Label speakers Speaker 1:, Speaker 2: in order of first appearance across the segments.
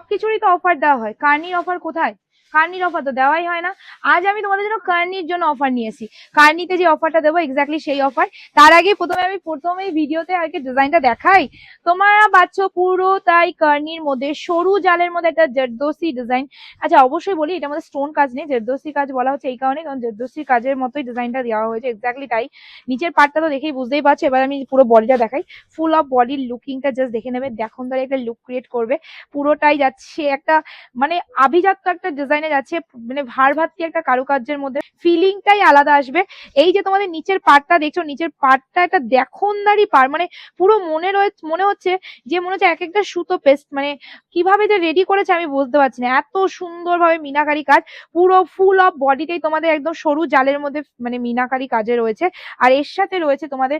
Speaker 1: সবকিছুরই তো অফার দেওয়া হয়। কার্নির অফার কোথায়? কার্নির অফার তো দেওয়াই হয় না। আজ আমি তোমাদের জন্য কার্নির জন্য অফার নিয়ে এসেছি কার্নিতে যে অফারটা দেবো এক্স্যাক্টলি সেই অফার তার আগে প্রথমে আমি প্রথমেই ভিডিওতে কি ডিজাইনটা দেখাই। তোমরা পাচ্ছ পুরো তাই কার্নির মধ্যে, সরু জালের মধ্যে একটা জেরদোসি ডিজাইন আচ্ছা অবশ্যই বলি, এটা মধ্যে স্টোন কাজ নেই, জেরদোসি কাজ বলা হচ্ছে এই কারণে, কারণ জেরদোসি কাজের মতোই ডিজাইনটা দেওয়া হয়েছে এক্স্যাক্টলি তাই। নিচের পার্টটা তো দেখেই বুঝতেই পারছ, এবার আমি পুরো বডিটা দেখাই। ফুল অফ বডির লুকিংটা জাস্ট দেখে নেবে দেখুন ধরে একটা লুক ক্রিয়েট করবে। পুরোটাই যাচ্ছে একটা মানে আভিজাত্য একটা ডিজাইনে যাচ্ছে মানে ভার ভাত্তি একটা কারুকার্যের মধ্যে ফিলিংটাই আলাদা আসবে। এই যে তোমাদের নিচের পার্টটা দেখছ, নিচের পার্টটা একটা দেখনদারি পার মানে পুরো মনে রয়েছে মনে হচ্ছে যে মনে হচ্ছে এক একটা সুতো পেস্ট মানে কীভাবে যে রেডি করেছে আমি বুঝতে পারছি না। এত সুন্দরভাবে মিনাকারি কাজ, পুরো ফুল অফ বডিতেই তোমাদের একদম সরু জালের মধ্যে মানে মিনাকারি কাজে রয়েছে। আর এর সাথে রয়েছে তোমাদের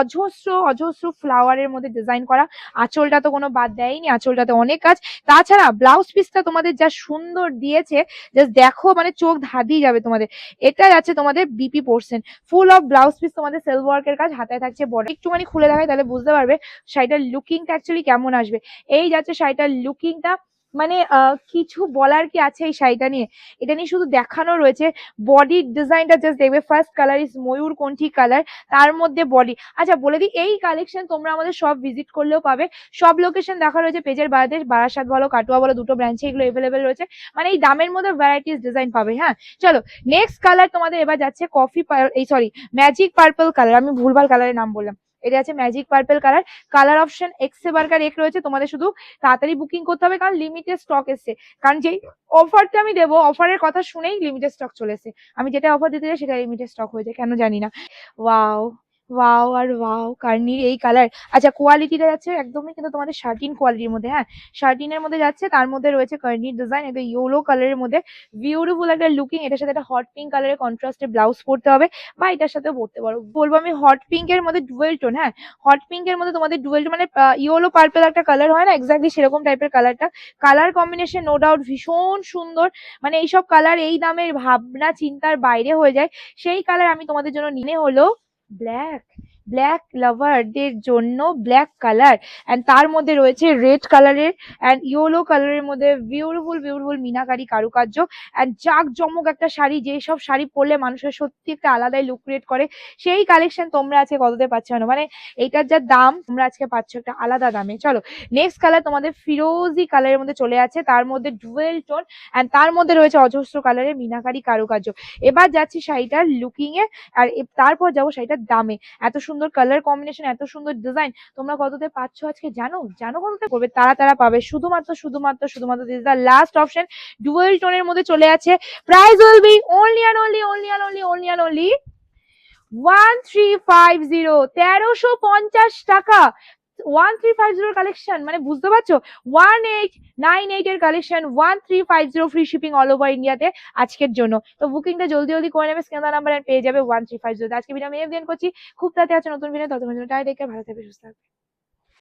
Speaker 1: অজস্র অজস্র ফ্লাওয়ারের মধ্যে ডিজাইন করা। আঁচলটা তো কোনো বাদ দেয়নি, আঁচলটাতে অনেক কাজ। তাছাড়া ব্লাউজ পিসটা তোমাদের যা সুন্দর দিয়েছে জাস্ট দেখো মানে চোখ ধাঁধিয়ে যাবে তোমাদের। এটা যাচ্ছে তোমাদের BP portion full of blouse piece তোমাদের সেলফ ওয়ার্কের কাজ হাতে থাকছে বড় একটুখানি খুলে দেখায়, তাহলে বুঝতে পারবে শাড়িটার লুকিংটা অ্যাকচুয়ালি কেমন আসবে। এই যাচ্ছে শাড়িটার লুকিংটা মানে কিছু বলার কি আছে এই শাড়িটা নিয়ে? এটা নিয়ে শুধু দেখানো রয়েছে। বডির ডিজাইনটা জাস্ট দেখবে ফার্স্ট কালার ইজ ময়ূর কণ্ঠী কালার তার মধ্যে বডি আচ্ছা বলে দিই, এই কালেকশন তোমরা আমাদের সব ভিজিট করলেও পাবে। সব লোকেশন দেখা রয়েছে, পেজের বাইরে বারাসাত বলো, কাটুয়া বলো, দুটো ব্রাঞ্চে এগুলো এভেলেবেল রয়েছে। মানে এই দামের মধ্যে ভ্যারাইটিস ডিজাইন পাবে হ্যাঁ? চলো নেক্সট কালার তোমাদের এবার যাচ্ছে কফি এই সরি ম্যাজিক পার্পল কালার আমি ভুলভাল কালারের নাম বললাম। এটা আছে magic purple colour colour option X এ বার্কার এক রয়েছে, তোমাদের শুধু তাড়াতাড়ি বুকিং করতে হবে, কারণ লিমিটেড স্টক এসছে। কারণ যেই অফারটা আমি দেবো অফারের কথা শুনেই লিমিটেড স্টক চলে এসছে। আমি যেটা অফার দিতে চাই সেটা লিমিটেড স্টক হয়েছে, কেন জানি না। ওয়াও ওয়াও আর ওয়াও কার্নির এই কালার আচ্ছা কোয়ালিটিটা যাচ্ছে একদমই কিন্তু তোমাদের শার্টিন কোয়ালিটির মধ্যে হ্যাঁ? শার্টিনের মধ্যে যাচ্ছে, তার মধ্যে রয়েছে কার্নির ডিজাইন একটা ইয়েলো কালারের মধ্যে। বিউটিফুল একটা লুকিং এটার সাথে একটা হট পিঙ্ক কালারের কন্ট্রাস্টে ব্লাউজ পরতে হবে বা এটার সাথেও পরতে পারো। বলব আমি হট পিঙ্কের মধ্যে ডুয়েল টোন হ্যাঁ? হট পিঙ্কের মধ্যে তোমাদের ডুয়েল মানে ইয়েলো পার্পল একটা কালার হয় না? এক্স্যাক্টলি সেরকম টাইপের কালারটা কালার কম্বিনেশন নো ডাউট ভীষণ সুন্দর। মানে এইসব কালার এই দামের ভাবনা, চিন্তার বাইরে হয়ে যায়। সেই কালার আমি তোমাদের জন্য নিয়ে হলো ব্ল্যাক ব্ল্যাক লাভারদের জন্য ব্ল্যাক কালার অ্যান্ড তার মধ্যে রয়েছে রেড কালারের অ্যান্ড ইয়েলো কালারের মধ্যে বিউটিফুল বিউটিফুল মিনাকারি, কারুকার্য অ্যান্ড জাক জমক একটা শাড়ি, যেই সব শাড়ি পরলে মানুষের সত্যি একটা আলাদাই লুক ক্রিয়েট করে। সেই কালেকশন তোমরা আজকে কততে পাচ্ছ না মানে এইটার যা দাম, তোমরা আজকে পাচ্ছ একটা আলাদা দামে। চলো নেক্সট কালার তোমাদের ফিরোজি কালারের মধ্যে চলে আছে তার মধ্যে ডুয়েল টোন অ্যান্ড তার মধ্যে রয়েছে অজস্র কালারের মিনাকারি, কারুকার্য। এবার যাচ্ছি শাড়িটার লুকিং এ আর তারপর যাব শাড়িটার দামে। এত সুন্দর কালার কম্বিনেশন এত সুন্দর ডিজাইন তোমরা কততে পাচ্ছ আজকে জানো? জানো কততে করবে তারা তারা পাবে। শুধুমাত্র শুধুমাত্র শুধুমাত্র this the last option dual টোনের মধ্যে চলে আছে। Price will be only and only only and only only and only one three five zero তেরোশো পঞ্চাশ টাকা। ওয়ান থ্রি ফাইভ জিরোর কালেকশন মানে বুঝতে পারছ? ওয়ান এইট নাইন এইট এর collection one three five zero free shipping all over ইন্ডিয়াতে আজকের জন্য। তো বুকিংটা জলদি জলদি করে নেবে স্ক্যানার নাম্বার পেয়ে যাবে ওয়ান থ্রি ফাইভ জিরো আজকে ভিডিও আমি এফ করছি। খুব তাড়াতাড়ি আছে নতুন ভিডিও ততক্ষণ জন্য টাই ভালো থাকবে, সুস্থ থাকবে।